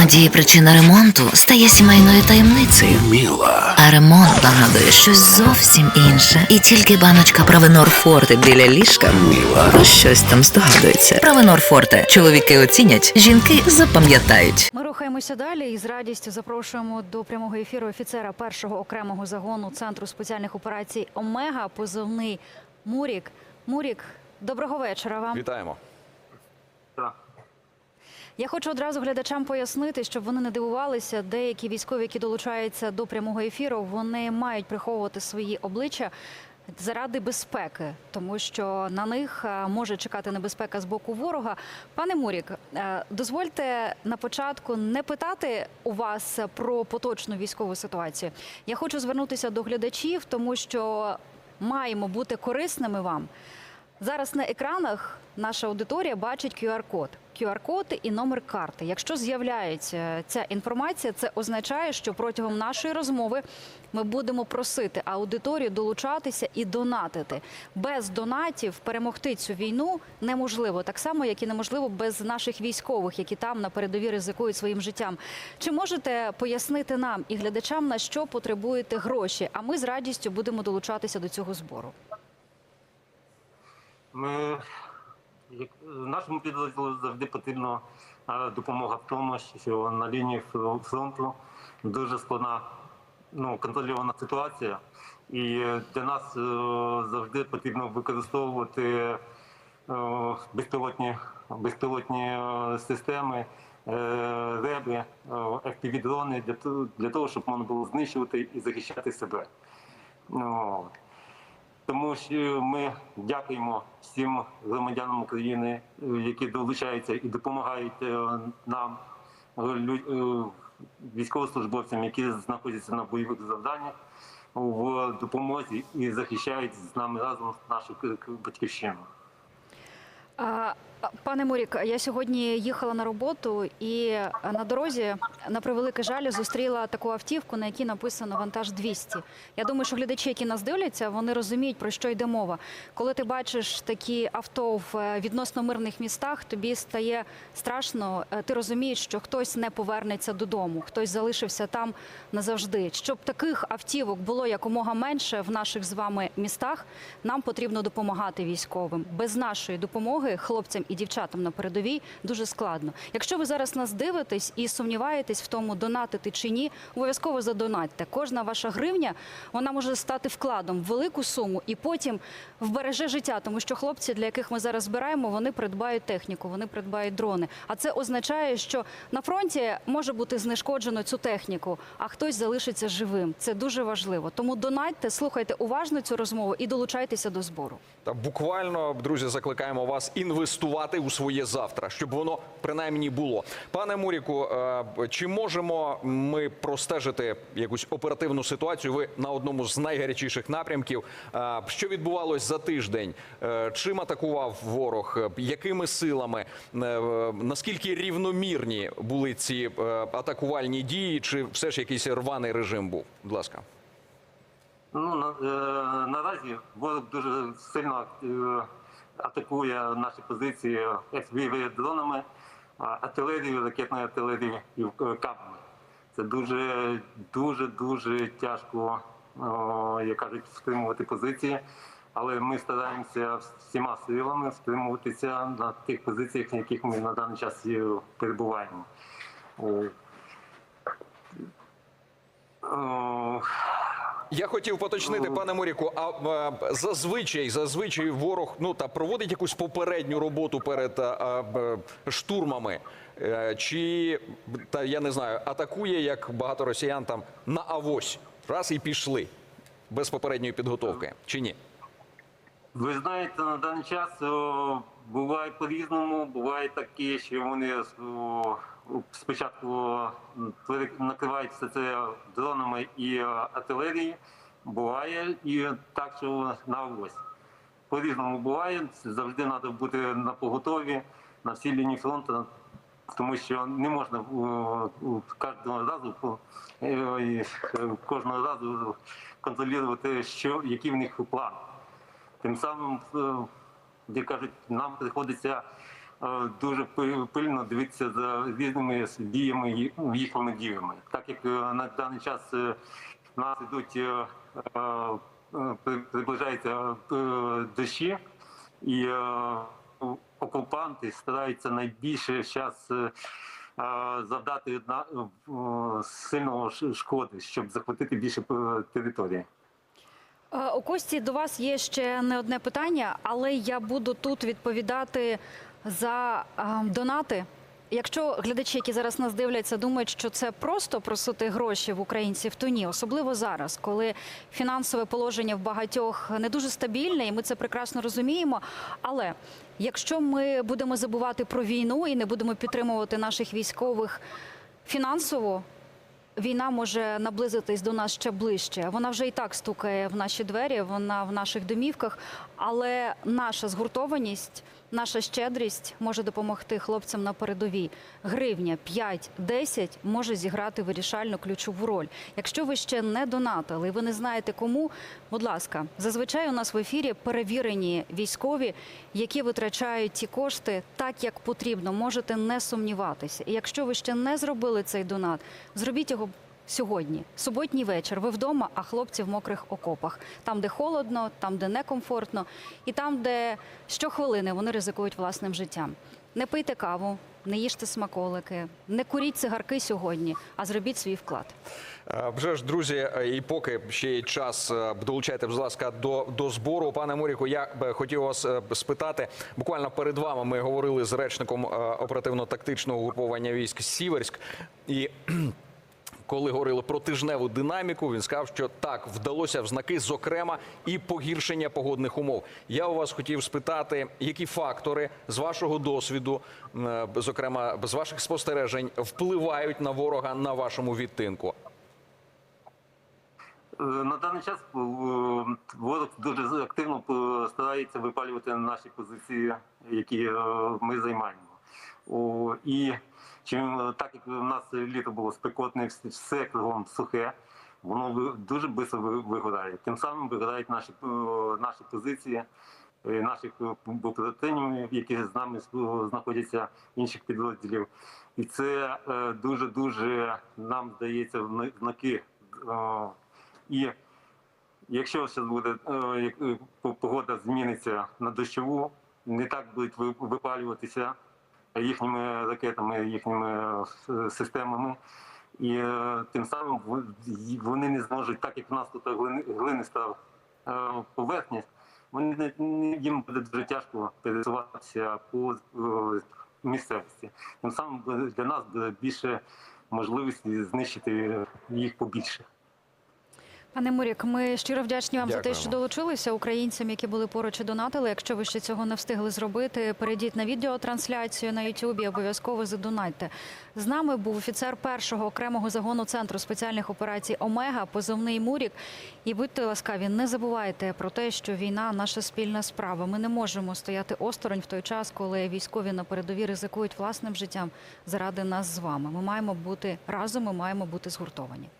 Іноді причина ремонту стає сімейною таємницею. Міла. А ремонт нагадує щось зовсім інше. І тільки баночка Правенор Форте біля ліжка Міла. про щось там здогадується. Правенор Форте. Чоловіки оцінять, жінки запам'ятають. Ми рухаємося далі і з радістю запрошуємо до прямого ефіру офіцера першого окремого загону центру спеціальних операцій Омега, позивний Мурік. Мурік, доброго вечора вам. Вітаємо. Я хочу одразу глядачам пояснити, щоб вони не дивувалися. Деякі військові, які долучаються до прямого ефіру, вони мають приховувати свої обличчя. Заради безпеки, тому що на них е, може чекати небезпека з боку ворога. Пане Мурік, е, дозвольте на початку не питати у вас про поточну військову ситуацію. Я хочу звернутися до глядачів, тому що маємо бути корисними вам. Зараз на екранах наша аудиторія бачить QR-код. QR-код і номер карти. Якщо з'являється ця інформація, це означає, що протягом нашої розмови ми будемо просити аудиторію долучатися і донатити. Без донатів перемогти цю війну неможливо, так само як і неможливо без наших військових, які там на передовій ризикують своїм життям. Чи можете пояснити нам і глядачам на що потребуєте гроші? А ми з радістю будемо долучатися до цього збору. Ми як нашому підрозділу завжди потрібна е, допомога в тому, що на лінії фронту дуже складна ну, контрольована ситуація, і для нас е, завжди потрібно використовувати е, безпілотні, безпілотні системи. Реби, FPV-дрони для того, для того, щоб можна було знищувати і захищати себе. Тому що ми дякуємо всім громадянам України, які долучаються і допомагають е, нам, е, е, військовослужбовцям, які знаходяться на бойових завданнях в допомозі і захищають з нами разом нашу батьківщину. Пане Мурік, я сьогодні їхала на роботу і на дорозі, на превеликий жаль, зустріла таку автівку, на якій написано вантаж 200. Я думаю, що глядачі, які нас дивляться, вони розуміють про що йде мова. Коли ти бачиш такі авто в е, відносно мирних містах, тобі стає страшно. Е, Ти розумієш, що хтось не повернеться додому, хтось залишився там назавжди. Щоб таких автівок було якомога менше в наших з вами містах, нам потрібно допомагати військовим. Без нашої допомоги хлопцям і дівчатам на передовій дуже складно. Якщо ви зараз нас дивитесь і сумніваєтесь в тому, донатити чи ні, обов'язково задонатьте. Кожна ваша гривня вона може стати вкладом в велику суму і потім вбереже життя, тому що хлопці, для яких ми зараз збираємо, вони придбають техніку, вони придбають дрони. А це означає, що на фронті може бути знешкоджено цю техніку, а хтось залишиться живим. Це дуже важливо. Тому донатьте, слухайте уважно цю розмову і долучайтеся до збору. Та буквально, друзі, закликаємо вас інвестувати у своє завтра, щоб воно принаймні було. Пане Муріку, е, чи можемо ми простежити якусь оперативну ситуацію? Ви на одному з найгарячіших напрямків. Е, Що відбувалось за тиждень? Е, Чим атакував ворог? Якими силами? Наскільки рівномірні були ці атакувальні дії? Чи все ж якийсь рваний режим був? Будь ласка. Ну на, наразі ворог дуже сильно атакує наші позиції fpv дронами, артилерією, ракетною артилерією і кабами. Це дуже дуже дуже тяжко, як кажуть, втримувати позиції. Але ми стараємося всіма силами втримуватися на тих позиціях, на яких ми на даний час перебуваємо. О, о, Я хотів поточнити, пане Моріку, а е, зазвичай, зазвичай ворог ну та проводить якусь попередню роботу перед е, е, штурмами, Е, чи та я не знаю, атакує як багато росіян там на авось, раз і пішли без попередньої підготовки, чи ні? Ви знаєте, на даний час о, буває по-різному. Буває таке, що вони о, спочатку все це дронами і е, артилерією. Буває і так, що на ось. По-різному буває. Завжди треба бути на поготові на всій лінії фронту, тому що не можна о, кожного разу по- е, е, кожного разу контролювати, що який в них план. Тим самим, е, як кажуть, нам приходиться е, дуже пильно дивитися за різними діями їхніми діями. Так як е, на даний час е, в нас ідуть е, е, приближаються е, дощі, і е, окупанти стараються найбільше зараз завдати е, сильного шкоди, щоб захватити більше е, території. Е, У Кості до вас є ще не одне питання, але я буду тут відповідати за е, донати. Якщо глядачі, які зараз нас дивляться, думають, що це просто просити гроші в українців, то ні, особливо зараз, коли фінансове положення в багатьох не дуже стабільне, і ми це прекрасно розуміємо. Але якщо ми будемо забувати про війну і не будемо підтримувати наших військових фінансово, Війна може наблизитись до нас ще ближче. Вона вже і так стукає в наші двері, вона в наших домівках. Але наша згуртованість, наша щедрість може допомогти хлопцям на передовій. Гривня 5-10 може зіграти вирішальну ключову роль. Якщо ви ще не донатили, ви не знаєте кому, будь ласка, зазвичай у нас в ефірі перевірені військові, які витрачають ті кошти так, як потрібно. Можете не сумніватися. І якщо ви ще не зробили цей донат, зробіть його сьогодні. Суботній вечір. Ви вдома, а хлопці в мокрих окопах. Там, де холодно, там, де некомфортно, і там, де щохвилини вони ризикують власним життям. Не пийте каву, не їжте смаколики, не куріть цигарки сьогодні, а зробіть свій вклад. Е, Вже ж, друзі, е, і поки ще є час, е, долучайте, будь ласка, до, до збору. Пане Моріку, я б хотів вас спитати. Буквально перед вами ми говорили з речником оперативно-тактичного угруповання військ Сіверськ. І коли говорили про тижневу динаміку, він сказав, що так вдалося в знаки, зокрема, і погіршення погодних умов. Я у вас хотів спитати, які фактори з вашого досвіду, е, зокрема з ваших спостережень, впливають на ворога на вашому відтинку. Е, На даний час е, ворог дуже активно старається випалювати наші позиції, які ми займаємо. І чим е, так як в нас літо було спекотне, все кругом сухе, воно дуже швидко ви- вигорає. Тим самим вигорають наші, е, наші позиції. е, Наших побратимів, які з нами знаходяться інших підрозділів, і це дуже дуже нам здається в знаки і якщо зараз буде погода зміниться на дощову, не так будуть ви- випалюватися їхніми ракетами, їхніми е, системами. І е, тим самим вони не зможуть, так як в нас тут глиниста е, поверхність, вони їм буде дуже тяжко пересуватися по місцевості. Тим самим для нас буде більше можливості знищити їх побільше. Пане Мурік, ми щиро вдячні вам за те, що долучилися українцям, які були поруч і донатили. Якщо ви ще цього не встигли зробити, перейдіть на відеотрансляцію на Ютубі. Обов'язково задонайте. З нами був офіцер першого окремого загону центру спеціальних операцій Омега, позивний Мурік. І будьте ласкаві, не забувайте про те, що війна наша спільна справа. Ми не можемо стояти осторонь в той час, коли військові на передовій ризикують власним життям заради нас з вами. Ми маємо бути разом, ми маємо бути згуртовані.